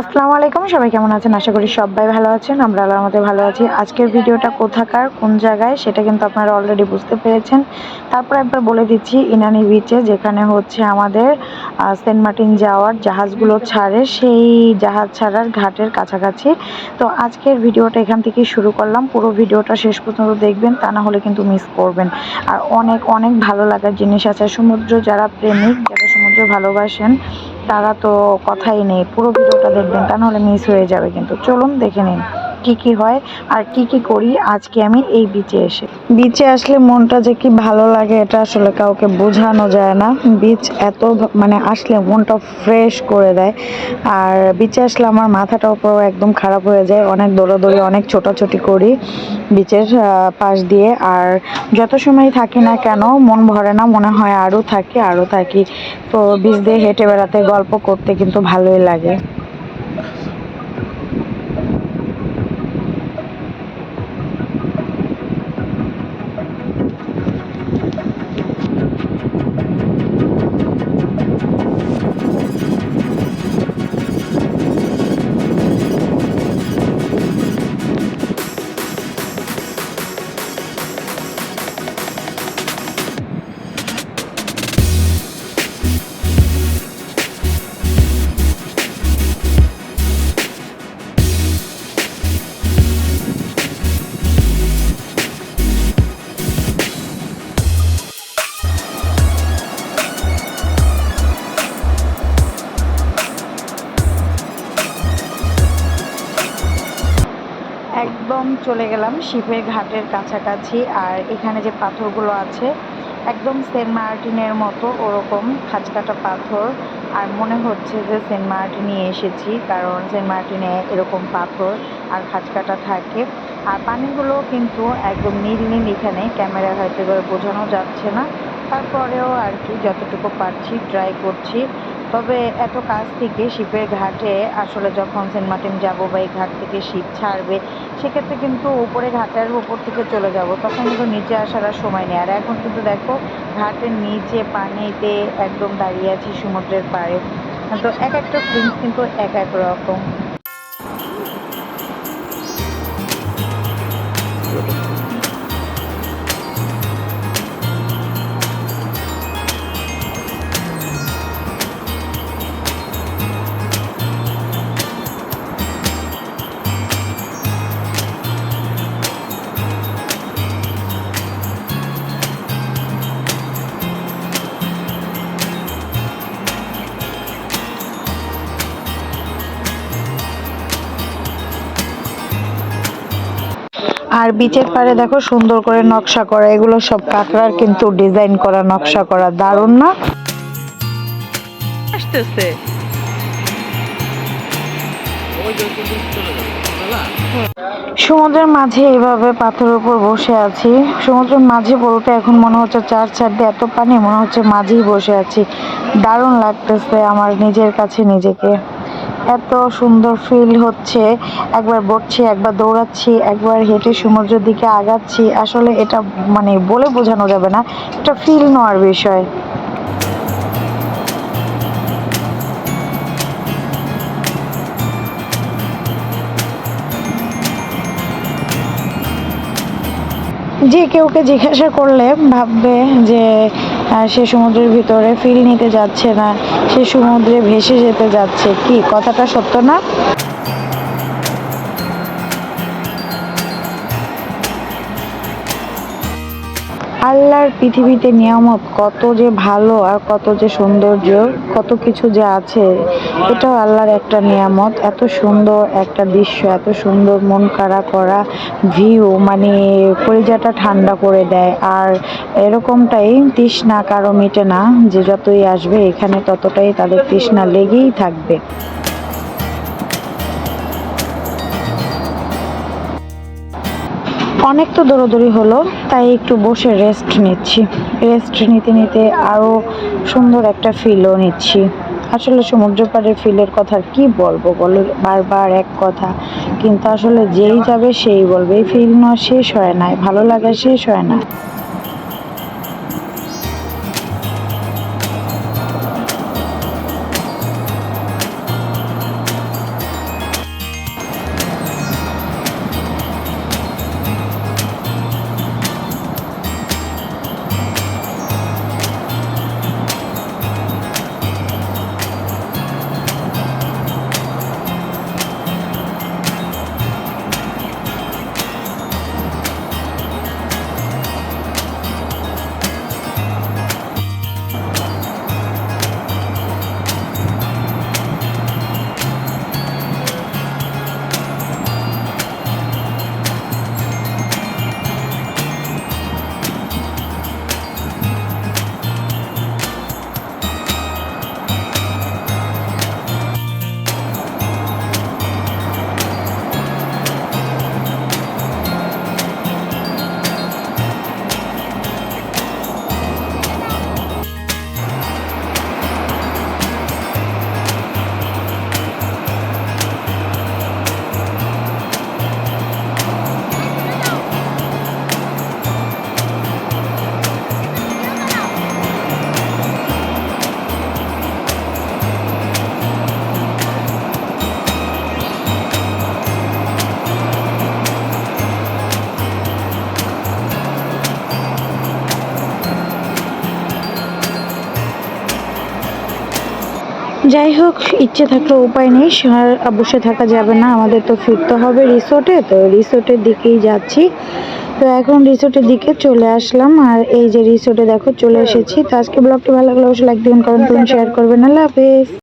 আসসালামু আলাইকুম, সবাই কেমন আছেন? আশা করি সবাই ভালো আছেন, আমরা আল্লাহর মধ্যে ভালো আছি। আজকের ভিডিওটা কোথাকার, কোন জায়গায়, সেটা কিন্তু আপনারা অলরেডি বুঝতে পেরেছেন। তারপর একবার বলে দিচ্ছি, ইনানি বিচে যেখানে হচ্ছে আমাদের সেন্ট মার্টিন যাওয়ার জাহাজগুলো ছাড়ে, সেই জাহাজ ছাড়ার ঘাটের কাছাকাছি। তো আজকের ভিডিওটা এখান থেকে শুরু করলাম। পুরো ভিডিওটা শেষ পর্যন্ত দেখবেন, তা না হলে কিন্তু মিস করবেন। আর অনেক অনেক ভালো লাগার জিনিস আছে। সমুদ্র যারা প্রেমিক, যারা সমুদ্র ভালোবাসেন, তারা তো কথাই নেই, পুরো ভিডিওটা দেখবেন, তা নাহলে মিস হয়ে যাবে কিন্তু। চলুন দেখে নিন। কি কি হয় আর কি কি করি, আজকে আমি এই বিচে এসে। বিচে আসলে মনটা যে কি ভালো লাগে এটা আসলে কাউকে বোঝানো যায় না। বিচ এত মানে আসলে মনটা ফ্রেশ করে দেয়। আর বিচে আসলে আমার মাথাটাও পুরো একদম খারাপ হয়ে যায়। অনেক দৌড়াদৌড়ি, অনেক ছোটাছুটি করি বিচের পাশ দিয়ে। আর যত সময় থাকি না কেন, মন ভরে না, মনে হয় আরও থাকি আরও থাকি। তো বিচ দিয়ে হেঁটে বেড়াতে গল্প করতে কিন্তু ভালোই লাগে। একদম চলে গেলাম শিপের ঘাটের কাছাকাছি আর এখানে যে পাথরগুলো আছে, একদম সেন্ট মার্টিনের মতো ওরকম খাঁজকাটা পাথর। আর মনে হচ্ছে যে সেন্ট মার্টিনে এসেছি, কারণ সেন্ট মার্টিনে এরকম পাথর আর খাঁজকাটা থাকে। আর পানিগুলো কিন্তু একদম নীল নীল এখানে, ক্যামেরায় হয়তো বোঝানো যাচ্ছে না। তারপরেও আর কি যতটুকু পারছি ট্রাই করছি। তবে এত কাছ থেকে শিপের ঘাটে আসলে যখন সেন্ট মার্টিন যাব বা এই ঘাট থেকে শিপ ছাড়বে, সেক্ষেত্রে কিন্তু উপরে ঘাটের উপর থেকে চলে যাব। তখন কিন্তু নিচে আসার আর সময় নেই। আর এখন কিন্তু দেখো, ঘাটের নিচে পানিতে একদম দাঁড়িয়ে আছি সমুদ্রের পাড়ে। তো এক একটা ফিলিংস কিন্তু এক এক রকম। আর বিচের পাড়ে দেখো সুন্দর করে নকশা করা এগুলো সব কাঁকড়ার কিন্তু ডিজাইন করা নকশা করা দারুণ না? আসতেছে। সমুদ্রের মাঝে এইভাবে পাথরের উপর বসে আছি। সমুদ্রের মাঝে বলতে এখন মনে হচ্ছে চার চার দিয়ে এত পানি মনে হচ্ছে মাঝেই বসে আছি। দারুণ লাগতেছে আমার নিজের কাছে নিজেকে। এত সুন্দর ফিল হচ্ছে। একবার বসছি একবার দৌড়াচ্ছি, একবার হেঁটে সমুদ্রের দিকে আগাচ্ছি। আসলে এটা মানে বলে বোঝানো যাবে না। এটা ফিল নেওয়ার বিষয়। যে কেউকে জিজ্ঞাসা করলে ভাববে যে সে সমুদ্রের ভিতরে ফিরিয়ে নিতে যাচ্ছে না, সে সমুদ্রে ভেসে যেতে যাচ্ছে। কি, কথাটা সত্য না? আল্লাহর পৃথিবীতে নিয়ামত, কত যে ভালো আর কত যে সৌন্দর্য, কত কিছু যে আছে, এটাও আল্লাহর একটা নিয়ামত। এত সুন্দর একটা দৃশ্য, এত সুন্দর মন কাড়া করা ভিউ মানে কলিজাটা ঠান্ডা করে দেয়। আর এরকমটাই তৃষ্ণা কারও মিটে না, যে যতই আসবে এখানে ততটাই তাদের তৃষ্ণা লেগেই থাকবে। অনেক তো দৌড়াদৌড়ি হলো, তাই একটু বসে রেস্ট নিচ্ছি। রেস্ট নিতে নিতে আরও সুন্দর একটা ফিলও নিচ্ছি। আসলে সমুদ্র পাড়ের ফিলের কথা কি বলব বলো? বারবার এক কথা। কিন্তু আসলে যেই যাবে সেই বলবে। এই ফিল না শেষ হয় না ভালো লাগা শেষ হয় না। যাই হোক, ইচ্ছে থাকলেও উপায় নেই আর বসে থাকা যাবে না, আমাদের তো ফিরতে হবে রিসোর্টে, তো রিসোর্টের দিকেই যাচ্ছি। তো এখন রিসোর্টের দিকে চলে আসলাম, আর এই যে রিসোর্টে দেখো চলে এসেছি। তো আজকে ব্লগটি ভালো লাগলে অবশ্যই লাইক দিবেন, কমেন্ট করুন শেয়ার করবেন। আল্লাহ হাফেজ।